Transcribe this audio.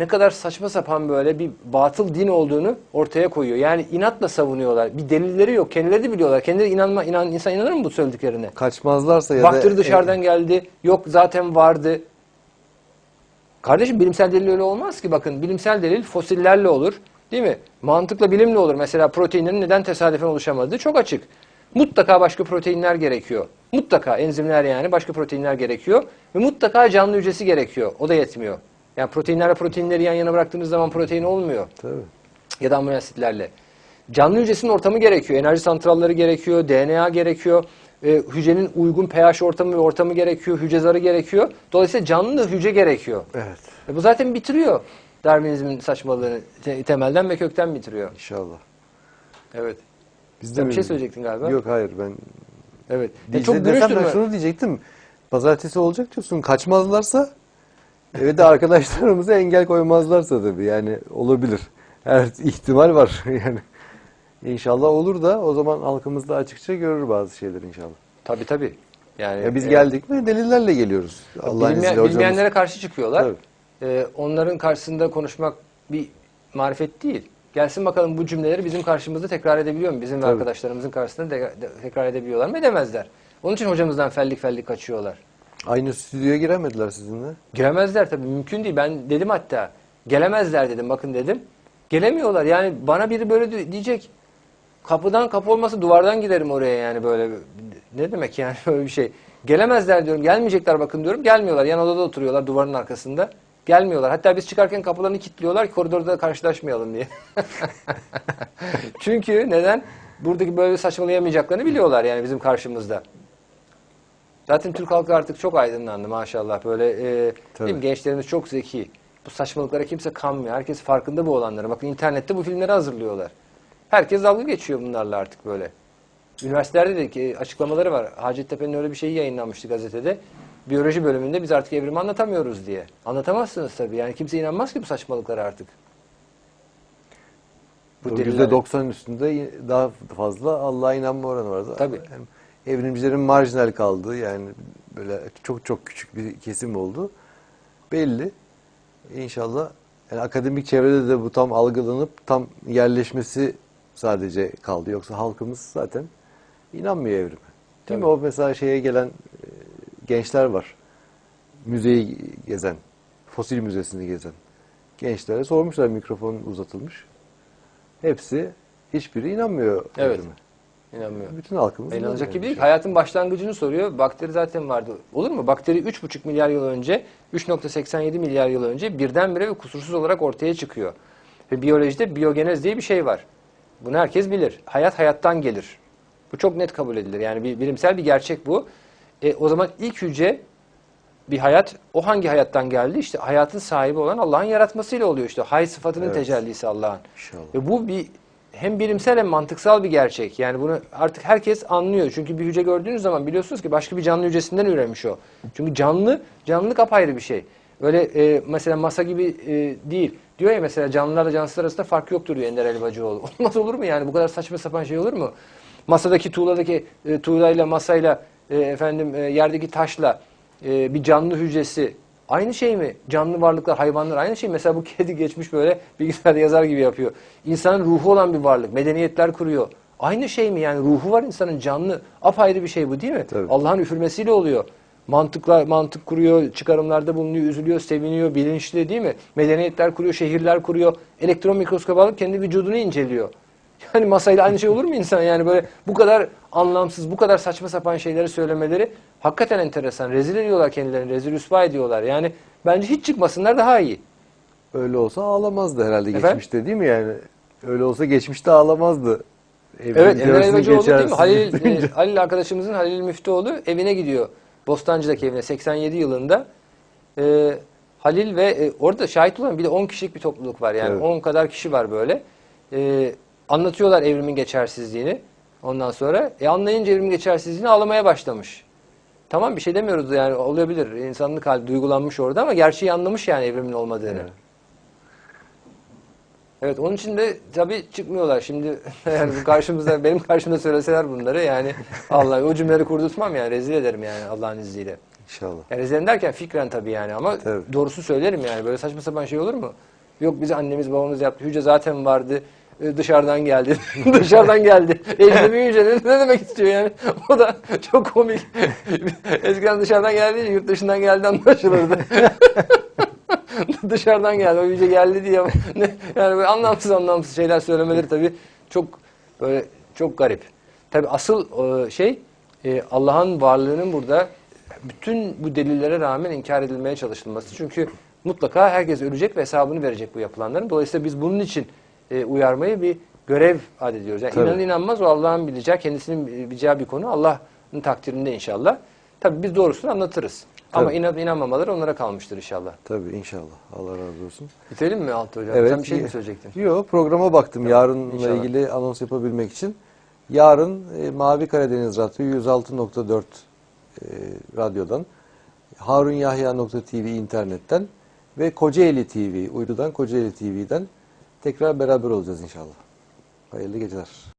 ne kadar saçma sapan böyle bir batıl din olduğunu ortaya koyuyor. Yani inatla savunuyorlar. Bir delilleri yok. Kendileri de biliyorlar. Kendileri inanma, inan, insan inanır mı bu söylediklerine? Kaçmazlarsa ya Bakteri da dışarıdan geldi. Yok zaten vardı. Kardeşim bilimsel delil öyle olmaz ki. Bakın bilimsel delil fosillerle olur. Değil mi? Mantıkla bilimle olur. Mesela proteinlerin neden tesadüfen oluşamadığı çok açık. Mutlaka başka proteinler gerekiyor. Mutlaka enzimler yani başka proteinler gerekiyor. Ve mutlaka canlı hücresi gerekiyor. O da yetmiyor. Yani proteinlerle proteinleri yan yana bıraktığınız zaman protein olmuyor Tabii. ya da amino asitlerle. Canlı hücresinin ortamı gerekiyor. Enerji santralları gerekiyor, DNA gerekiyor. e, hücrenin uygun pH ortamı ve ortamı gerekiyor. Hücre zarı gerekiyor. Dolayısıyla canlı hücre gerekiyor. Evet. E, bu zaten bitiriyor Darwinizmin saçmalığını te- temelden ve kökten bitiriyor. İnşallah. Evet. Biz Sen bir şey söyleyecektin galiba. Yok hayır ben Evet. E, çok dönüştürme. şunu diyecektim. Pazartesi olacak diyorsun. Kaçmazlarsa ve de arkadaşlarımıza engel koymazlarsa tabii yani olabilir. Her ihtimal var yani. İnşallah olur da o zaman halkımız da açıkça görür bazı şeyler inşallah. Tabii tabii. Yani Ya biz e, geldik mi delillerle geliyoruz. Allah'ın bilmeyen- izniyle hocamız. bilmeyenlere karşı çıkıyorlar. Tabii. Ee, onların karşısında konuşmak bir marifet değil. Gelsin bakalım bu cümleleri bizim karşımızda tekrar edebiliyor mu? Bizim ve Tabii. arkadaşlarımızın karşısında de- de- tekrar edebiliyorlar mı? Edemezler. Onun için hocamızdan fellik fellik kaçıyorlar. Aynı stüdyoya giremediler sizinle. Giremezler tabii mümkün değil. Ben dedim hatta gelemezler dedim bakın dedim. Gelemiyorlar yani bana biri böyle di- diyecek kapıdan kapı olmasa duvardan giderim oraya yani böyle ne demek yani böyle bir şey. Gelemezler diyorum gelmeyecekler bakın diyorum gelmiyorlar yan odada oturuyorlar duvarın arkasında. Gelmiyorlar. Hatta biz çıkarken kapılarını kilitliyorlar ki koridorda karşılaşmayalım diye. Çünkü neden? Buradaki böyle saçmalayamayacaklarını biliyorlar yani bizim karşımızda. Zaten Türk halkı artık çok aydınlandı maşallah. Böyle e, değil mi? gençlerimiz çok zeki. Bu saçmalıklara kimse kanmıyor. Herkes farkında bu olanları. Bakın internette bu filmleri hazırlıyorlar. Herkes dalga geçiyor bunlarla artık böyle. Üniversitelerde de ki açıklamaları var. Hacettepe'nin öyle bir şeyi yayınlanmıştı gazetede. Biyoloji bölümünde biz artık evrimi anlatamıyoruz diye. Anlatamazsınız tabii. Yani kimse inanmaz ki bu saçmalıklara artık. Bu deliller- %90'ın üstünde daha fazla Allah'a inanma oranı var. Tabii. Yani evrimcilerin marjinal kaldığı yani böyle çok çok küçük bir kesim oldu. Belli. İnşallah yani akademik çevrede de bu tam algılanıp tam yerleşmesi sadece kaldı. Yoksa halkımız zaten inanmıyor evrime. Değil Tabii. mi? O mesela şeye gelen e, gençler var. Müzeyi gezen, fosil müzesini gezen gençlere sormuşlar mikrofon uzatılmış. Hepsi hiçbiri inanmıyor Evet. evrime. İnanmıyor. Bütün halkımız inanıyor gibi değil. inşallah. Hayatın başlangıcını soruyor. Bakteri zaten vardı. Olur mu? Bakteri 3,5 milyar yıl önce, 3.87 milyar yıl önce birdenbire ve kusursuz olarak ortaya çıkıyor. Ve biyolojide biyogenez diye bir şey var. Bunu herkes bilir. Hayat hayattan gelir. Bu çok net kabul edilir. Yani bir bilimsel bir gerçek bu. E, o zaman ilk hücre bir hayat, o hangi hayattan geldi? İşte hayatın sahibi olan Allah'ın yaratmasıyla oluyor işte. Hay sıfatının Evet. tecellisi Allah'ın. Ve bu bir hem bilimsel hem mantıksal bir gerçek. Yani bunu artık herkes anlıyor. Çünkü bir hücre gördüğünüz zaman biliyorsunuz ki başka bir canlı hücresinden üremiş o. Çünkü canlı, canlılık apayrı bir şey. Öyle e, mesela masa gibi e, değil. Diyor ya mesela canlılarla cansız arasında fark yoktur diyor Ender Elbacıoğlu. Olmaz olur mu yani? Bu kadar saçma sapan şey olur mu? Masadaki tuğladaki e, tuğlayla masayla e, efendim e, yerdeki taşla e, bir canlı hücresi aynı şey mi? Canlı varlıklar, hayvanlar aynı şey mi? Mesela bu kedi geçmiş böyle bilgisayarda yazar gibi yapıyor. İnsanın ruhu olan bir varlık, medeniyetler kuruyor. Aynı şey mi yani? Ruhu var insanın canlı. Apayrı bir şey bu değil mi? Allah'ın üfürmesiyle oluyor. Mantıkla mantık kuruyor, çıkarımlarda bulunuyor, üzülüyor, seviniyor, bilinçli değil mi? Medeniyetler kuruyor, şehirler kuruyor. Elektron mikroskop alıp kendi vücudunu inceliyor. Yani masayla aynı şey olur mu insan? Yani böyle bu kadar anlamsız, bu kadar saçma sapan şeyleri söylemeleri hakikaten enteresan. Rezil ediyorlar kendilerini, rezil rüsva ediyorlar. Yani bence hiç çıkmasınlar daha iyi. Öyle olsa ağlamazdı herhalde Efendim? geçmişte değil mi yani? Öyle olsa geçmişte ağlamazdı. Evlilik Evet Emre Elbacıoğlu değil mi? Halil, e, Halil arkadaşımızın Halil Müftüoğlu evine gidiyor. Bostancı'daki evine 87 yılında. E, Halil ve e, orada şahit olan bir de 10 kişilik bir topluluk var. Yani Evet. 10 kadar kişi var böyle. E, anlatıyorlar evrimin geçersizliğini. Ondan sonra e, anlayınca evrimin geçersizliğini ağlamaya başlamış. Tamam bir şey demiyoruz yani olabilir. İnsanlık hali duygulanmış orada ama gerçeği anlamış yani evrimin olmadığını. Evet. Evet onun için de tabii çıkmıyorlar. Şimdi yani karşımızda benim karşımda söyleseler bunları yani Allah o cümleleri kurdurtmam yani rezil ederim yani Allah'ın izniyle. İnşallah. Yani rezil derken fikren tabii yani ama Tabii. doğrusu söylerim yani. Böyle saçma sapan şey olur mu? Yok bize annemiz babamız yaptı. Hücre zaten vardı. E, Dışarıdan geldi. dışarıdan geldi. Ecnebi hücre ne, ne demek istiyor yani? O da çok komik. Eskiden dışarıdan geldi, yurt dışından geldi anlaşılırdı. dışarıdan geldi. O hücre geldi diye. Ne- yani böyle anlamsız anlamsız şeyler söylemeleri tabii çok böyle çok garip. Tabii asıl e, şey e, Allah'ın varlığının burada bütün bu delillere rağmen inkar edilmeye çalışılması. Çünkü mutlaka herkes ölecek ve hesabını verecek bu yapılanların. Dolayısıyla biz bunun için e, uyarmayı bir görev adediyoruz. Yani Tabii. inanın inanmaz o Allah'ın bileceği, kendisinin bileceği bir konu. Allah'ın takdirinde inşallah. Tabii biz doğrusunu anlatırız. Ama Tabii. inanıp inanmamaları onlara kalmıştır inşallah. Tabii inşallah. Allah razı olsun. Bitirelim mi Altı Hocam? Evet. Sen bir şey mi söyleyecektin? Yok programa baktım yarınla inşallah. ilgili anons yapabilmek için. Yarın e, Mavi Karadeniz Radyo 106.4 e, radyodan, harunyahya.tv internetten ve Kocaeli TV, uydudan Kocaeli TV'den tekrar beraber olacağız inşallah. Hayırlı geceler.